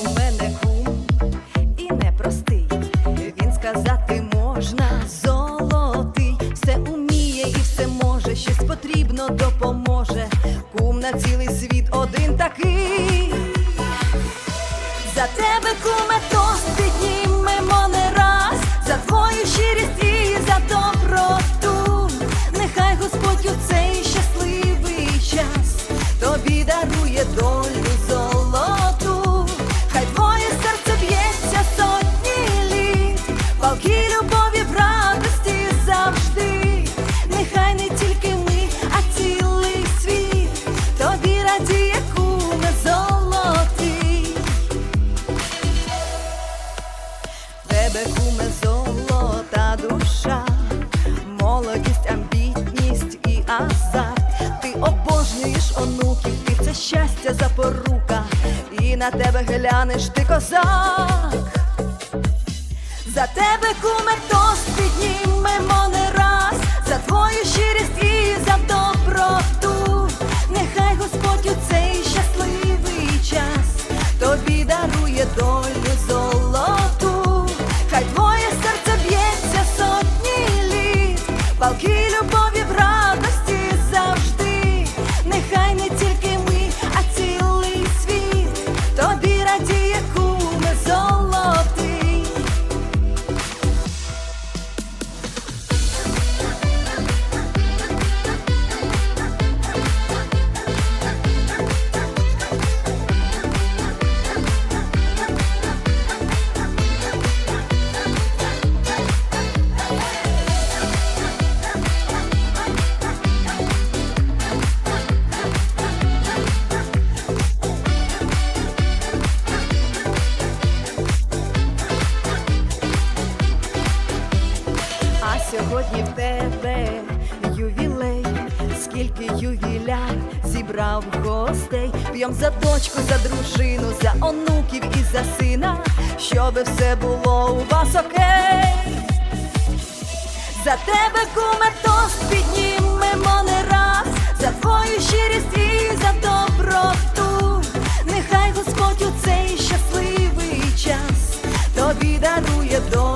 у мене кум і непростий. Він сказати можна золотий, все уміє і все може, щось потрібно допоможе. Кум на цілий світ один такий. За тебе куме золота душа, молодість, амбітність і азарт. Ти обожнюєш онуків, це щастя запорука, і на тебе глянеш ти козак. За тебе, куме, тост піднімемо Сьогодні в тебе ювілей, скільки ювіляр зібрав гостей, п'єм за дочку, за дружину, за онуків і за сина, щоби все було у вас окей. За тебе куме, піднімемо не раз, за твою щирість і за доброту. Нехай Господь у цей щасливий час тобі дарує долю.